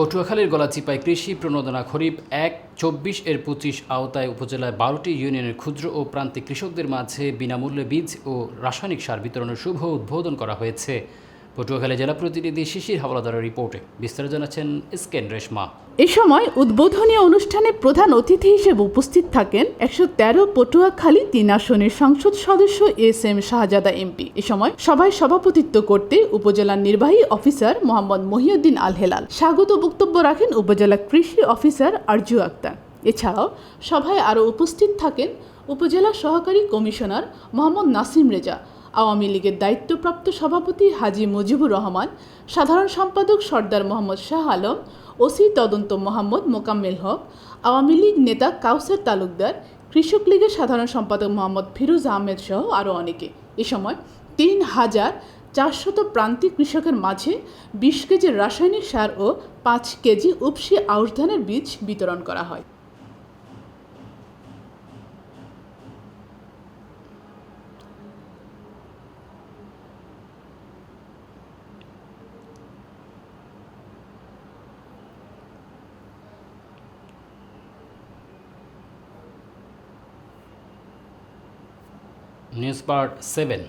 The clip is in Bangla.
পটুয়াখালীর গলাচিপায় কৃষি প্রণোদনা খরিফ এক, চব্বিশ এর পঁচিশ আওতায় উপজেলায় বারোটি ইউনিয়নের ক্ষুদ্র ও প্রান্তিক কৃষকদের মাঝে বিনামূল্যে বীজ ও রাসায়নিক সার বিতরণের শুভ উদ্বোধন করা হয়েছে। পটুয়াখালী জেলা প্রতিনিধি শিশির হাওলাদারের রিপোর্টে বিস্তারিত জানাচ্ছেন স্কেন রেশমা। এ সময় উদ্বোধনী অনুষ্ঠানে প্রধান অতিথি হিসেবে উপস্থিত থাকেন একশো তেরো পটুয়াখালী তিন আসনের সংসদ সদস্য এস এম শাহজাদা এমপি। এ সময় সভায় সভাপতিত্ব করতে উপজেলার নির্বাহী অফিসার মোহাম্মদ মহিউদ্দিন আল হেলাল স্বাগত বক্তব্য রাখেন উপজেলা কৃষি অফিসার আরজু আক্তার। এছাড়াও সভায় আরও উপস্থিত থাকেন উপজেলা সহকারী কমিশনার মোহাম্মদ নাসিম রেজা আওয়ামী লীগের দায়িত্বপ্রাপ্ত সভাপতি হাজি মুজিবুর রহমান, সাধারণ সম্পাদক সর্দার মোহাম্মদ শাহ আলম, ওসি তদন্ত মোহাম্মদ মোকাম্মেল হক, আওয়ামী লীগ নেতা কাউসার তালুকদার, কৃষক লীগের সাধারণ সম্পাদক মোহাম্মদ ফিরুজ আহমেদ সহ আরও অনেকে। এ সময় তিন হাজার চারশত প্রান্তিক কৃষকের মাঝে বিশ কেজি রাসায়নিক সার ও পাঁচ কেজি উপসি আউশ ধানের বীজ বিতরণ করা হয়। News part seven